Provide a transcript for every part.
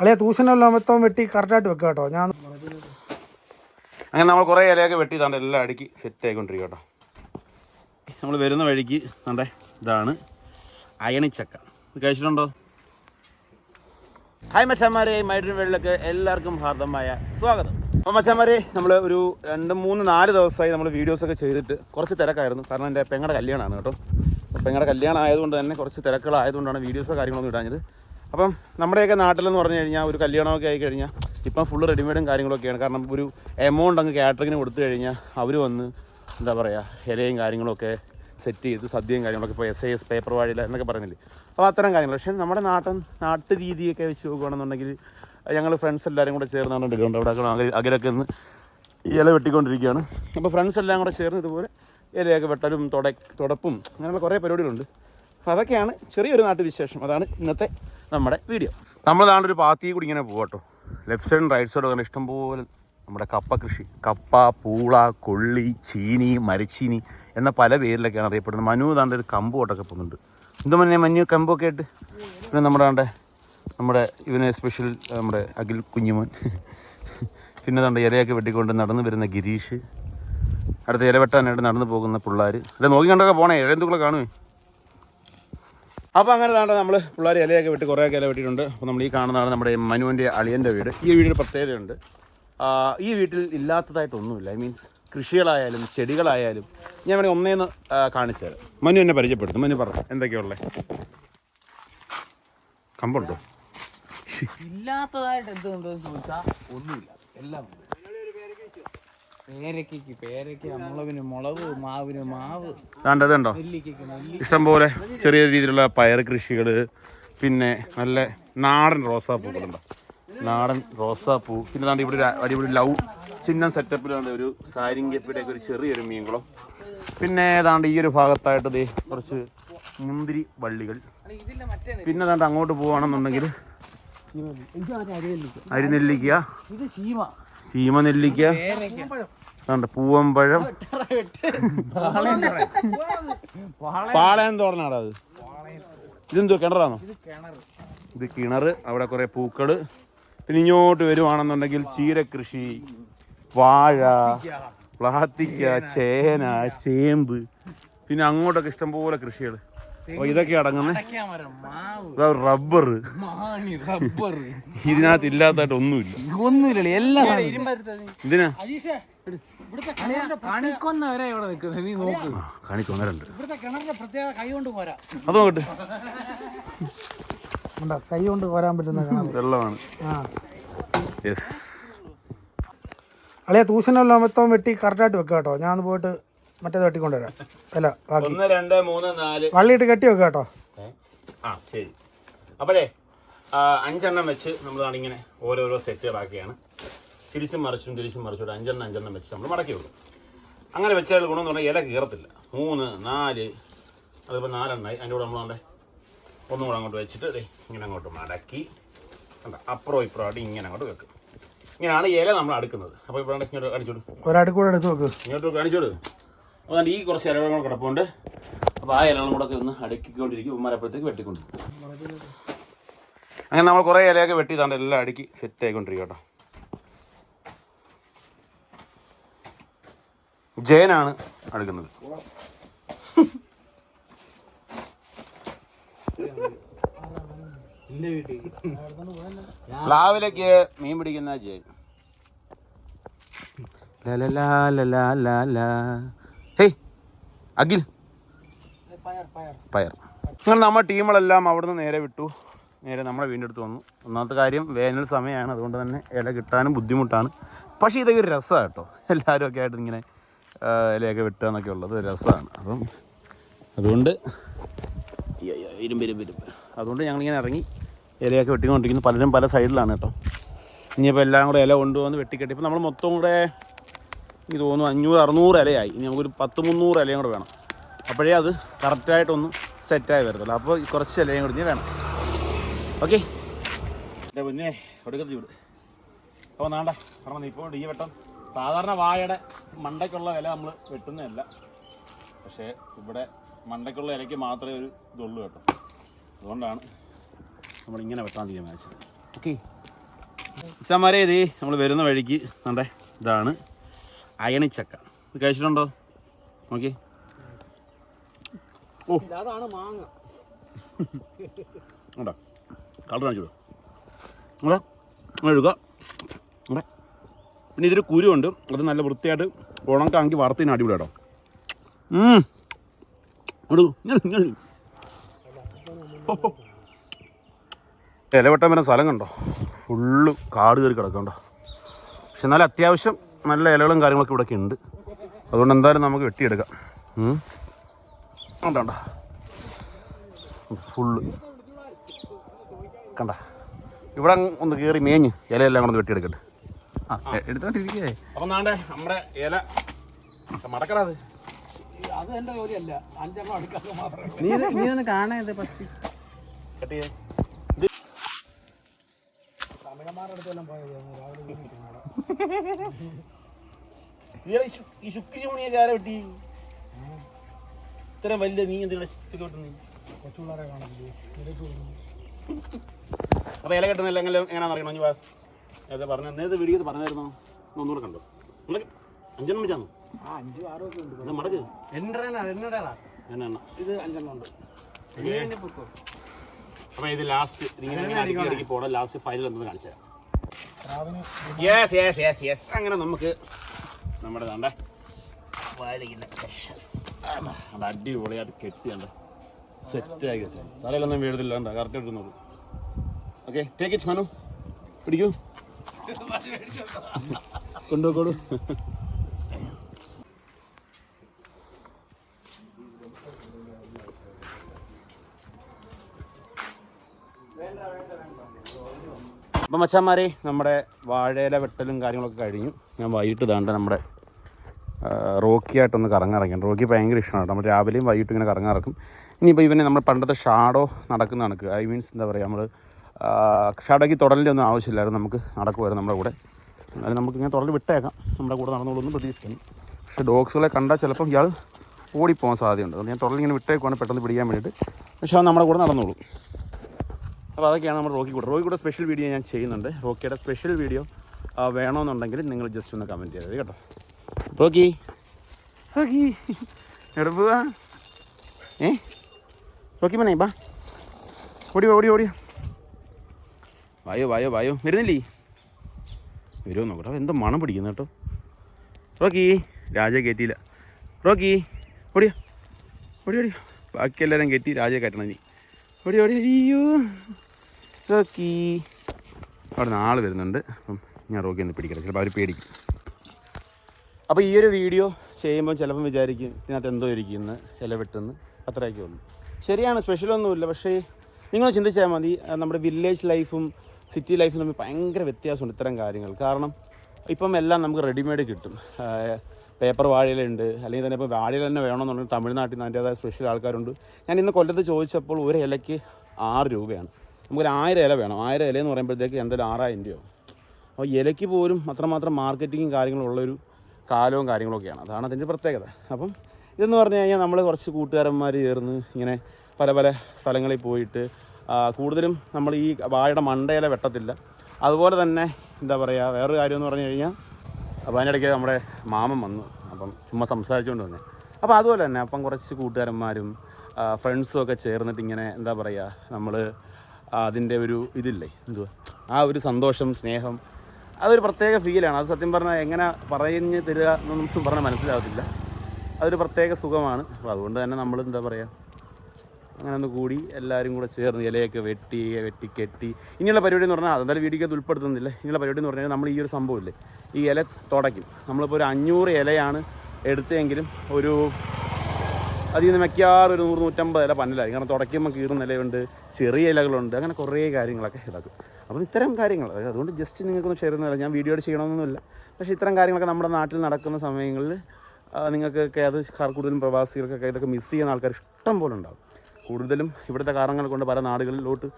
അളിയ തൂശനെല്ലാം മൊത്തം വെട്ടി കറക്റ്റായിട്ട് വെക്കുക കേട്ടോ. ഞാൻ അങ്ങനെ നമ്മൾ കുറേ ഇലയൊക്കെ വെട്ടി തണ്ട എല്ലാം അടുക്കി സെറ്റ് ആയിക്കൊണ്ടിരിക്കും കേട്ടോ. നമ്മൾ വരുന്ന വഴിക്ക് തണ്ടേ ഇതാണ് അയണിച്ചക്ക. കഴിച്ചിട്ടുണ്ടോ? ഹായ് മച്ചാമാരെ മൈഡ്രീൻ വേൾഡിലേക്ക് എല്ലാവർക്കും ഹാർദമായ സ്വാഗതം. അപ്പോൾ മച്ചാമാരെ നമ്മൾ ഒരു രണ്ട് മൂന്ന് നാല് ദിവസമായി നമ്മൾ വീഡിയോസൊക്കെ ചെയ്തിട്ട് കുറച്ച് തിരക്കായിരുന്നു. കാരണം എന്റെ പെങ്ങളുടെ കല്യാണമാണ് കേട്ടോ. പെങ്ങളുടെ കല്യാണം ആയതുകൊണ്ട് തന്നെ കുറച്ച് തിരക്കുകളായതുകൊണ്ടാണ് വീഡിയോസോ കാര്യങ്ങളൊന്നും ഇടാഞ്ഞത്. അപ്പം നമ്മുടെയൊക്കെ നാട്ടിലെന്ന് പറഞ്ഞു കഴിഞ്ഞാൽ ഒരു കല്യാണമൊക്കെ ആയി കഴിഞ്ഞാൽ ഇപ്പം ഫുള്ള് റെഡിമെയ്ഡും കാര്യങ്ങളൊക്കെയാണ്. കാരണം ഒരു എമൗണ്ട് അങ്ങ് കാറ്ററിങ്ങിന് കൊടുത്തു കഴിഞ്ഞാൽ അവർ വന്ന് എന്താ പറയുക ഇലയും കാര്യങ്ങളൊക്കെ സെറ്റ് ചെയ്ത് സദ്യയും കാര്യങ്ങളൊക്കെ ഇപ്പോൾ എസ് ഐ എസ് പേപ്പർ വാഴില എന്നൊക്കെ പറയുന്നില്ലേ അപ്പോൾ അത്തരം കാര്യങ്ങൾ പക്ഷേ നമ്മുടെ നാട്ടൻ നാട്ടു രീതിയൊക്കെ വെച്ച് നോക്കുകയാണെന്നുണ്ടെങ്കിൽ ഞങ്ങൾ ഫ്രണ്ട്സ് എല്ലാവരും കൂടെ ചേർന്നാണ് എടുക്കുന്നത് അവിടെ അകലെ അകലൊക്കെ നിന്ന് ഇല വെട്ടിക്കൊണ്ടിരിക്കുകയാണ്. അപ്പോൾ ഫ്രണ്ട്സ് എല്ലാം കൂടെ ചേർന്ന് ഇതുപോലെ ഇലയൊക്കെ വെട്ടലും തുട തുടപ്പും അങ്ങനെയുള്ള കുറേ പരിപാടികളുണ്ട്. അപ്പോൾ അതൊക്കെയാണ് ചെറിയൊരു നാട്ടുവിശേഷം. അതാണ് ഇന്നത്തെ നമ്മുടെ വീഡിയോ. നമ്മൾ താണ്ട് ഒരു പാത്തി കൂടി ഇങ്ങനെ പോകട്ടോ ലെഫ്റ്റ് സൈഡും റൈറ്റ് സൈഡും അങ്ങനെ ഇഷ്ടംപോലെ നമ്മുടെ കപ്പ കൃഷി. കപ്പ പൂള കൊള്ളി ചീനി മരച്ചീനി എന്ന പല പേരിലൊക്കെയാണ് അറിയപ്പെടുന്നത്. മനു താണ്ട് ഒരു കമ്പ് കൊട്ടൊക്കെ പോകുന്നുണ്ട്. എന്താ മഞ്ഞ മഞ്ഞ് കമ്പൊക്കെ ആയിട്ട്. പിന്നെ നമ്മുടെ താണ്ടെ നമ്മുടെ ഇവനെ സ്പെഷ്യൽ നമ്മുടെ അഖിൽ കുഞ്ഞുമോൻ. പിന്നെ താണ്ട് ഇലയൊക്കെ വെട്ടിക്കൊണ്ട് നടന്നു വരുന്ന ഗിരീഷ്. അടുത്ത ഇല വെട്ടാനായിട്ട് നടന്നു പോകുന്ന പിള്ളേർ അല്ലെ നോക്കി കണ്ടൊക്കെ പോണേ. ഇഴന്തുക്കളെ കാണുമേ അപ്പോൾ അങ്ങനെ താണ്ട് നമ്മൾ പിള്ളേർ ഇലയൊക്കെ വെട്ടി കുറേയൊക്കെ ഇല വെട്ടിയിട്ടുണ്ട്. അപ്പോൾ നമ്മൾ ഈ കാണുന്നതാണ് നമ്മുടെ മനുവിന്റെ അളിയന്റെ വീട്. ഈ വീടിന് പ്രത്യേകതയുണ്ട്. ഈ വീട്ടിൽ ഇല്ലാത്തതായിട്ടൊന്നുമില്ല. ഐ മീൻസ് കൃഷികളായാലും ചെടികളായാലും ഞാൻ വേണമെങ്കിൽ ഒന്നേന്ന് കാണിച്ചു തരാം. മനു എന്നെ പരിചയപ്പെടുത്തും. മനു പറഞ്ഞു എന്തൊക്കെയുള്ളത് കമ്പുണ്ടോ? ഇല്ലാത്തതായിട്ട് എന്തുണ്ടെന്ന് ചോദിച്ചാൽ ഒന്നുമില്ല. എല്ലാം പേരയ്ക്ക് മുളക് മാവിന് മാവ്. നെല്ലി ഇഷ്ടംപോലെ ചെറിയ രീതിയിലുള്ള പയർ കൃഷികൾ പിന്നെ നല്ല നാടൻ റോസാപ്പൂക്കളുണ്ടോ. നാടൻ റോസാപ്പൂ. പിന്നെ താണ്ട് ഇവിടെ ഒരു അടിപൊളി ലവ് ചിഹ്നം സെറ്റപ്പിലാണ് ഒരു സാരിങ്കപ്പിയുടെ ഒക്കെ ഒരു ചെറിയൊരു മീൻകുളം. പിന്നെ ഏതാണ്ട് ഈ ഒരു ഭാഗത്തായിട്ട് ദേ കുറച്ച് മുന്തിരി വള്ളികൾ. പിന്നെ താണ്ട് അങ്ങോട്ട് പോവുകയാണെന്നുണ്ടെങ്കിൽ അരിനെല്ലിക്ക ചീമ. സീമ നെല്ലിക്ക. താണ്ട് പൂവമ്പഴം പാളയം തോടനാടാ അത്. ഇതെന്തോ കിണറാണോ ഇത് കിണർ അവിടെ കുറേ പൂക്കൾ പിന്നെ ഇങ്ങോട്ട് വരുവാണെന്നുണ്ടെങ്കിൽ ചീരകൃഷി വാഴ പ്ലാത്തിക്ക ചേന ചേമ്പ്. പിന്നെ അങ്ങോട്ടൊക്കെ ഇഷ്ടംപോലെ കൃഷികൾ അപ്പൊ ഇതൊക്കെ അടങ്ങുന്നത് റബ്ബർ. ഇതിനകത്ത് ഇല്ലാത്തതായിട്ട് ഒന്നുമില്ല. ഒന്നുമില്ല എല്ലാം ഇതിനാ? കണിക്കൊന്ന വരെ ഇവിടെ നിൽക്കുന്നത്. നീ നോക്ക്. കാണിക്കൊന്നരണ്ട് ഇവിടുത്തെ കിണറിന്റെ പ്രത്യേകത കൈ കൊണ്ട് പോരാ അത് നോക്കട്ടെ. ഉണ്ടോ? കൈ കൊണ്ട് കോരാൻ പറ്റുന്ന കിണർ വെള്ളമാണ്. ആ. യെസ് അളിയ തൂശനെല്ലാം മൊത്തം വെട്ടി കറക്റ്റായിട്ട് വെക്കുക കേട്ടോ. ഞാൻ പോയിട്ട് മറ്റേത് വെട്ടിക്കൊണ്ടുവരാം. അല്ല ബാക്കി. ഒന്ന് രണ്ട് മൂന്ന് നാല്. വള്ളിയിട്ട് കെട്ടി വെക്കുക കേട്ടോ. ആ ശരി. അപ്പോഴേ അഞ്ചെണ്ണം വെച്ച് നമ്മളാണിങ്ങനെ ഓരോരോ സെറ്റ് സെറ്റുകളാക്കിയാണ് തിരിച്ചും മറിച്ചും തിരിച്ചും മറിച്ചും ഒരു അഞ്ചെണ്ണം അഞ്ചെണ്ണം വെച്ച് നമ്മൾ മടക്കി വിടും. അങ്ങനെ വെച്ചാൽ ഗുണം എന്ന് പറഞ്ഞാൽ ഇല കീറത്തില്ല. മൂന്ന് നാല് അതിപ്പോൾ നാലെണ്ണമായി അതിന്റെ കൂടെ നമ്മൾ ഒന്നും കൂടെ അങ്ങോട്ട് വെച്ചിട്ട് ദേ ഇങ്ങനെ അങ്ങോട്ട് മടക്കി. കണ്ട? അപ്പുറം ഇപ്പുറം ആയിട്ട് ഇങ്ങനെ അങ്ങോട്ട് വെക്കും. ഇങ്ങനെയാണ് ഇല നമ്മൾ അടുക്കുന്നത്. അപ്പോൾ ഇപ്പോൾ ഇങ്ങോട്ട് കാണിച്ചോടും ഒരാടി കൂടെ എടുത്ത് നോക്ക് ഇങ്ങോട്ട് കാണിച്ചോളൂ അതുകൊണ്ട് ഈ കുറച്ച് ഇലകളും കൂടെ കിടപ്പുണ്ട്. അപ്പോൾ ആ ഇലകളും കൂടെ ഒക്കെ ഒന്ന് അടുക്കിക്കൊണ്ടിരിക്കും. ഉമ്മരപ്പുറത്തേക്ക് വെട്ടിക്കൊണ്ട് അങ്ങനെ നമ്മൾ കുറേ ഇലയൊക്കെ വെട്ടി താണ്ട് എല്ലാം അടുക്കി സെറ്റ് ആയിക്കൊണ്ടിരിക്കും കേട്ടോ. ജയനാണ് അടുക്കുന്നത്. പ്ലാവിലേക്ക് മീൻ പിടിക്കുന്ന ജയൻ. ഹേയ് അഖിൽ. പയർ. അങ്ങനെ നമ്മൾ ടീമുകളെല്ലാം അവിടുന്ന് നേരെ വിട്ടു. നേരെ നമ്മളെ വീടിന്റെ അടുത്ത് വന്നു. ഒന്നാമത്തെ കാര്യം വേനൽ സമയമാണ്. അതുകൊണ്ട് തന്നെ ഇല കിട്ടാനും ബുദ്ധിമുട്ടാണ്. പക്ഷേ ഇതൊക്കെ ഒരു രസമാണ് കേട്ടോ. എല്ലാവരും ഒക്കെ ആയിട്ട് ഇങ്ങനെ ഇലയൊക്കെ വെട്ടുക എന്നൊക്കെ ഉള്ളത് രസമാണ്. അപ്പം അതുകൊണ്ട് ഇരുമ്പ് ഇരുമ്പ് ഇരുമ്പ്. അതുകൊണ്ട് ഞങ്ങളിങ്ങനെ ഇറങ്ങി ഇലയൊക്കെ വെട്ടിക്കൊണ്ടിരിക്കുന്നു. പലരും പല സൈഡിലാണ് കേട്ടോ. ഇനിയിപ്പോൾ എല്ലാം കൂടെ ഇല കൊണ്ടുവന്ന് വെട്ടിക്കെട്ടി. ഇപ്പോൾ നമ്മൾ മൊത്തം കൂടെ എനിക്ക് തോന്നുന്നു അഞ്ഞൂറ് അറുന്നൂറ് ഇലയായി. ഇനി നമുക്കൊരു പത്ത് മുന്നൂറ് ഇലയും കൂടെ വേണം. അപ്പോഴേ അത് കറക്റ്റായിട്ടൊന്ന് സെറ്റായി വരത്തുള്ളൂ. അപ്പോൾ കുറച്ച് ഇലയും കൂടി വേണം. ഓക്കെ എന്റെ മുന്നേ കൊടുക്കത്തി വിട്. അപ്പോൾ നാണ്ട കാരണം ഇപ്പോൾ ഈ വെട്ടം. സാധാരണ വാഴയുടെ മണ്ടയ്ക്കുള്ള വില നമ്മൾ വെട്ടുന്നതല്ല. പക്ഷേ ഇവിടെ മണ്ടയ്ക്കുള്ള ഇലയ്ക്ക് മാത്രമേ ഒരു ഇതുള്ളൂ കേട്ടോ. അതുകൊണ്ടാണ് നമ്മൾ ഇങ്ങനെ വെട്ടാൻ തീരുമാനിച്ചത്. ഓക്കെ. ഉച്ചമാരെ ഇത് നമ്മൾ വരുന്ന വഴിക്ക് നമ്മുടെ ഇതാണ് അയണിച്ചക്ക. ഇത് കഴിച്ചിട്ടുണ്ടോ? നോക്കി ഓ. അതാണ് മാങ്ങ. ഉണ്ടോ? കളർ കാണിച്ചു ഇവിടെ എഴുതുക പിന്നെ ഇതിൽ കുരുണ്ട് അത് നല്ല വൃത്തിയായിട്ട് ഉണക്കാങ്കി വറുത്തിന് അടിപൊളി കേട്ടോ വരുന്ന സ്ഥലം കണ്ടോ? ഫുള്ള് കാട് കയറി കിടക്കണ്ടോ പക്ഷെ എന്നാലും അത്യാവശ്യം നല്ല ഇലകളും കാര്യങ്ങളൊക്കെ ഇവിടെയൊക്കെ ഉണ്ട്. അതുകൊണ്ട് എന്തായാലും നമുക്ക് വെട്ടിയെടുക്കാം. കണ്ട ഫുള്ള്. കണ്ട? ഇവിടെ ഒന്ന് കയറി മേഞ്ഞ് ഇലയെല്ലാം കൂടെ ഒന്ന് വെട്ടിയെടുക്കട്ടെ. എടുത്തോണ്ടിരിക്കേ. അപ്പൊ നാണ്ടേ നമ്മുടെ ഇല. മടക്കണത് അത്. എന്റെ ജോലിയല്ല. അഞ്ചെണ്ണം മാത്രമേ നീ നീ ഒന്ന് ഫസ്റ്റ് കട്ട് ചെയ്തേ തമിഴന്മാരുടെ അടുത്തെല്ലാം പോയത്. രാവിലെ. ഈ ശു- ഈ ശുക്രി മണിയൊക്കെ ആരെ വെട്ടി? ഇത്രയും വലിയ നീ എന്തിനാ കാണത്തില്ലേ ഇടയ്ക്ക് കൊടുക്കുന്നു. അപ്പോൾ ഇല കെട്ടുന്നില്ല എങ്ങനെ എങ്ങനെയാണെന്ന് അറിയണം? നേരത്തെ പറഞ്ഞു. നേരത്തെ വീഡിയോ പറഞ്ഞായിരുന്നോ? ഒന്ന് ഒന്നുകൂടെ കണ്ടോ? മടക്ക് അഞ്ചെണ്ണം വെച്ചാന്നു ആ അഞ്ചു ആറും ഒക്കെ ഉണ്ട്. എന്നാ മടക്ക്. എന്നടാ എന്നടാ എണ്ണ എണ്ണ ഇത് അഞ്ചെണ്ണം ഉണ്ട്. അപ്പൊ ഇത് ലാസ്റ്റ് ഇങ്ങനെ ഇങ്ങനെ അടുക്കി അടുക്കി പോകണം ലാസ്റ്റ് ഫൈനൽ എന്തെന്ന് കാണിച്ചു തരാം. യെസ് യെസ് യെസ് യെസ് അങ്ങനെ നമുക്ക് നമ്മുടെ കണ്ട വാഴയില്ല അടിപൊളിയായിട്ട് കെട്ടിയുണ്ട് സെറ്റാക്കി വെച്ചാൽ വെച്ചു തലയിലൊന്നും വീഴത്തില്ല കണ്ട? കറക്റ്റ് എടുക്കുന്നുള്ളൂ ഓക്കെ ടേക്ക് ഇറ്റ് മനു. പിടിക്കൂ. കൊണ്ടുപോക്കോളൂ അപ്പം മച്ചാന്മാരെ നമ്മുടെ വാഴയില വെട്ടലും കാര്യങ്ങളൊക്കെ കഴിഞ്ഞു. ഞാൻ വൈകിട്ട് ഇതാണ്ട് നമ്മുടെ റോക്കിയായിട്ടൊന്ന് കറങ്ങിറങ്ങി. റോക്കി ഭയങ്കര ഇഷ്ടമാണ് നമ്മൾ രാവിലെയും വൈകിട്ടും ഇങ്ങനെ കറങ്ങിറക്കും. ഇനിയിപ്പോൾ ഇവനെ നമ്മൾ പണ്ടത്തെ ഷാഡോ നടക്കുന്ന കണക്ക്. ഐ മീൻസ് എന്താ പറയുക നമ്മൾ ഷാഡോയ്ക്ക് തുടലിന്റെ ഒന്നും ആവശ്യമില്ലായിരുന്നു നമുക്ക് നടക്കുമായിരുന്നു നമ്മുടെ കൂടെ. എന്നാലും നമുക്ക് ഇങ്ങനെ തുടൽ വിട്ടേക്കാം. നമ്മുടെ കൂടെ നടന്നോളൂന്ന് പ്രതീക്ഷിക്കുന്നു. പക്ഷേ ഡോഗ്സുകളെ കണ്ടാൽ ചിലപ്പം ഇയാൾ ഓടിപ്പോകാൻ സാധ്യതയുണ്ട്. അതുകൊണ്ട് ഞാൻ തുടലിങ്ങനെ വിട്ടേക്കുവാണ് പെട്ടെന്ന് പിടിക്കാൻ വേണ്ടിയിട്ട്. പക്ഷേ അത് നമ്മുടെ കൂടെ നടന്നോളൂ. അപ്പോൾ അതൊക്കെയാണ് നമ്മുടെ റോക്കി കൂടെ റോക്കി കൂടെ സ്പെഷ്യൽ വീഡിയോ ഞാൻ ചെയ്യുന്നുണ്ട്. റോക്കിയുടെ സ്പെഷ്യൽ വീഡിയോ വേണമെന്നുണ്ടെങ്കിൽ നിങ്ങൾ ജസ്റ്റ് ഒന്ന് കമന്റ് ചെയ്തത് കേട്ടോ. റോക്കി. റോക്കി. പോവാ? ഏ? റോക്കി മനെ ബാ. ഓടി ഓടി ഓടി. വായോ വായോ വായോ. വരുന്നില്ലേ? വരുമോ നോക്കട്ടെ. എന്തോ മണം പിടിക്കുന്നു കേട്ടോ. റോക്കി രാജ കയറ്റിയില്ല. റോക്കി ഓടിയോ. ഓടി ഓടി ബാക്കി എല്ലാവരും കയറ്റി രാജ കയറ്റണം നീ ഓടി ഓടി അയ്യോ. റോക്കി. അവിടെ നിന്ന് വരുന്നുണ്ട്. അപ്പം ഞാൻ റോക്കി ഒന്ന് പിടിക്കട്ടെ. ചിലപ്പോൾ അവർ പേടിക്കും. അപ്പോൾ ഈ ഒരു വീഡിയോ ചെയ്യുമ്പോൾ ചിലപ്പം വിചാരിക്കും ഇതിനകത്ത് എന്തോ ഇരിക്കുന്നു ചില വെട്ടുന്നു അത്രയൊക്കെ ഉള്ളൂ. ശരിയാണ് സ്പെഷ്യലൊന്നുമില്ല പക്ഷേ നിങ്ങൾ ചിന്തിച്ചാൽ മതി നമ്മുടെ വില്ലേജ് ലൈഫും സിറ്റി ലൈഫിൽ തമ്മിൽ ഭയങ്കര വ്യത്യാസമുണ്ട് ഇത്തരം കാര്യങ്ങൾ. കാരണം ഇപ്പം എല്ലാം നമുക്ക് റെഡിമെയ്ഡ് കിട്ടും. പേപ്പർ വാഴയിലുണ്ട്. അല്ലെങ്കിൽ തന്നെ ഇപ്പോൾ വാഴയിൽ തന്നെ വേണമെന്നുണ്ടെങ്കിൽ തമിഴ്നാട്ടിൽ നിന്ന് അതിന്റേതായ സ്പെഷ്യൽ ആൾക്കാരുണ്ട്. ഞാൻ ഇന്ന് കൊല്ലത്ത് ചോദിച്ചപ്പോൾ ഒരു ഇലയ്ക്ക് ആറ് രൂപയാണ്. നമുക്കൊരു ആയിരം ഇല വേണം. ആയിരം ഇല എന്ന് പറയുമ്പോഴത്തേക്ക് എന്തായാലും ആറായിരം രൂപയാവും. അപ്പോൾ ഇലയ്ക്ക് പോലും അത്രമാത്രം മാർക്കറ്റിങ്ങും കാര്യങ്ങളും ഉള്ളൊരു കാലവും കാര്യങ്ങളൊക്കെയാണ്. അതാണ് അതിന്റെ പ്രത്യേകത. അപ്പം ഇതെന്ന് പറഞ്ഞു കഴിഞ്ഞാൽ നമ്മൾ കുറച്ച് കൂട്ടുകാരന്മാർ ചേർന്ന് ഇങ്ങനെ പല പല സ്ഥലങ്ങളിൽ പോയിട്ട് കൂടുതലും നമ്മൾ ഈ വാഴയുടെ മണ്ടയില വെട്ടത്തില്ല. അതുപോലെ തന്നെ എന്താ പറയുക വേറൊരു കാര്യം എന്ന് പറഞ്ഞു കഴിഞ്ഞാൽ അപ്പോൾ അതിനിടയ്ക്ക് നമ്മുടെ മാമൻ വന്നു. അപ്പം ചുമ്മാ സംസാരിച്ചുകൊണ്ട് തന്നെ അപ്പോൾ അതുപോലെ തന്നെ അപ്പം കുറച്ച് കൂട്ടുകാരന്മാരും ഫ്രണ്ട്സും ഒക്കെ ചേർന്നിട്ട് ഇങ്ങനെ എന്താ പറയുക നമ്മൾ അതിന്റെ ഒരു ഇതില്ലേ എന്തുവാ ആ ഒരു സന്തോഷം സ്നേഹം അതൊരു പ്രത്യേക ഫീലാണ് അത് സത്യം പറഞ്ഞാൽ എങ്ങനെ പറഞ്ഞ് തരിക എന്നൊന്നും പറഞ്ഞാൽ മനസ്സിലാവത്തില്ല. അതൊരു പ്രത്യേക സുഖമാണ്. അപ്പോൾ അതുകൊണ്ട് തന്നെ നമ്മൾ എന്താ പറയുക അങ്ങനെ ഒന്ന് കൂടി എല്ലാവരും കൂടെ ചേർന്ന് ഇലയൊക്കെ വെട്ടി വെട്ടി കെട്ടി. ഇങ്ങനെയുള്ള പരിപാടി എന്ന് പറഞ്ഞാൽ അതെന്തായാലും വീഡിയോ അത് ഉൾപ്പെടുത്തുന്നില്ല. ഇങ്ങനെയുള്ള പരിപാടി എന്ന് പറഞ്ഞാൽ നമ്മൾ ഈ ഒരു സംഭവമില്ലേ? ഈ ഇല തുടയ്ക്കും. നമ്മളിപ്പോൾ ഒരു അഞ്ഞൂറ് ഇലയാണ് എടുത്തതെങ്കിലും ഒരു അതിൽ നിന്ന് മിക്കവാറും ഒരു നൂറ് നൂറ്റമ്പത് ഇല പന്നലായിരിക്കും കാരണം തുടയ്ക്കുമ്പോൾ കീറുന്ന ഇലയുണ്ട് ചെറിയ ഇലകളുണ്ട് അങ്ങനെ കുറേ കാര്യങ്ങളൊക്കെ ഇതാക്കും. അപ്പം ഇത്തരം കാര്യങ്ങൾ അതുകൊണ്ട് ജസ്റ്റ് നിങ്ങൾക്കൊന്ന് ഷെയർ ചെയ്യുന്നില്ല ഞാൻ വീഡിയോ ചെയ്യണമെന്നൊന്നുമില്ല. പക്ഷേ ഇത്തരം കാര്യങ്ങളൊക്കെ നമ്മുടെ നാട്ടിൽ നടക്കുന്ന സമയങ്ങളിൽ നിങ്ങൾക്കൊക്കെ അത് കൂടുതലും പ്രവാസികൾക്കൊക്കെ ഇതൊക്കെ മിസ് ചെയ്യുന്ന ആൾക്കാർ ഇഷ്ടം പോലെ ഉണ്ടാകും കൂടുതലും ഇവിടുത്തെ കാരണങ്ങൾ കൊണ്ട് പല നാടുകളിലോട്ട്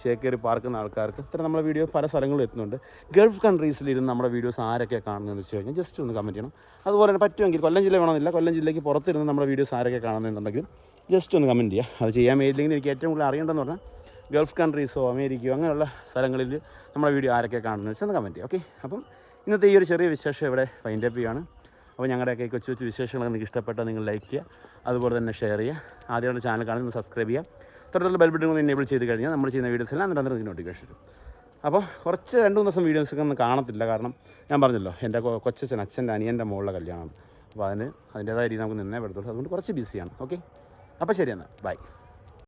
ചേക്കേറി പാർക്കുന്ന ആൾക്കാർക്ക്. ഇത്തരം നമ്മുടെ വീഡിയോ പല സ്ഥലങ്ങളിലും എത്തുന്നുണ്ട്. ഗൾഫ് കൺട്രീസിലിരുന്ന് നമ്മുടെ വീഡിയോസ് ആരൊക്കെ കാണുന്നതെന്ന് വെച്ച് കഴിഞ്ഞാൽ ജസ്റ്റ് ഒന്ന് കമന്റ് ചെയ്യണം. അതുപോലെ തന്നെ പറ്റുമെങ്കിൽ കൊല്ലം ജില്ല വേണമെന്നില്ല കൊല്ലം ജില്ലയ്ക്ക് പുറത്തിരുന്ന് നമ്മുടെ വീഡിയോസ് ആരൊക്കെ കാണുന്നുണ്ടെങ്കിലും ജസ്റ്റ് ഒന്ന് കമന്റ് ചെയ്യുക അത് ചെയ്യാൻ മേലില്ലെങ്കിൽ എനിക്ക് ഏറ്റവും കൂടുതൽ അറിയേണ്ടതെന്ന് പറഞ്ഞാൽ ഗൾഫ് കൺട്രീസോ അമേരിക്കയോ അങ്ങനെയുള്ള സ്ഥലങ്ങളിൽ നമ്മുടെ വീഡിയോ ആരൊക്കെ കാണുന്നത് വെച്ചാൽ ഒന്ന് കമന്റ് ചെയ്യുക ഓക്കെ അപ്പം ഇന്നത്തെ ഈ ഒരു ചെറിയ വിശേഷം ഇവിടെ ഫൈൻഡ് അപ്പ് ചെയ്യുകയാണ്. അപ്പോൾ ഞങ്ങളുടെയൊക്കെ കൊച്ചു കൊച്ചു വിശേഷങ്ങൾ നിങ്ങൾക്ക് ഇഷ്ടപ്പെട്ടാൽ നിങ്ങൾ ലൈക്ക് ചെയ്യുക. അതുപോലെ തന്നെ ഷെയർ ചെയ്യുക. ആദ്യമായിട്ട് ചാനൽ കാണുന്ന സബ്സ്ക്രൈബ് ചെയ്യുക. തൊട്ടുള്ള ബെൽ ബട്ടൺ ഒന്ന് എനേബിൾ ചെയ്ത് കഴിഞ്ഞാൽ നമ്മൾ ചെയ്യുന്ന വീഡിയോസ് എല്ലാം അന്നേരം അതിന് നോട്ടിഫിക്കേഷൻ വരും അപ്പോൾ കുറച്ച് രണ്ട് മൂന്ന് ദിവസം വീഡിയോസൊക്കെ ഒന്നും കാണത്തില്ല. കാരണം ഞാൻ പറഞ്ഞല്ലോ എന്റെ കൊച്ചച്ഛൻ അച്ഛന്റെ അനിയന്റെ മോളുടെ കല്യാണമാണ്. അപ്പോൾ അതിന് അതിന്റേതായ രീതി നമുക്ക് നിന്നേ പെടുത്തുള്ളൂ അതുകൊണ്ട് കുറച്ച് ബിസിയാണ് ഓക്കെ അപ്പോൾ ശരി എന്നാൽ. ബൈ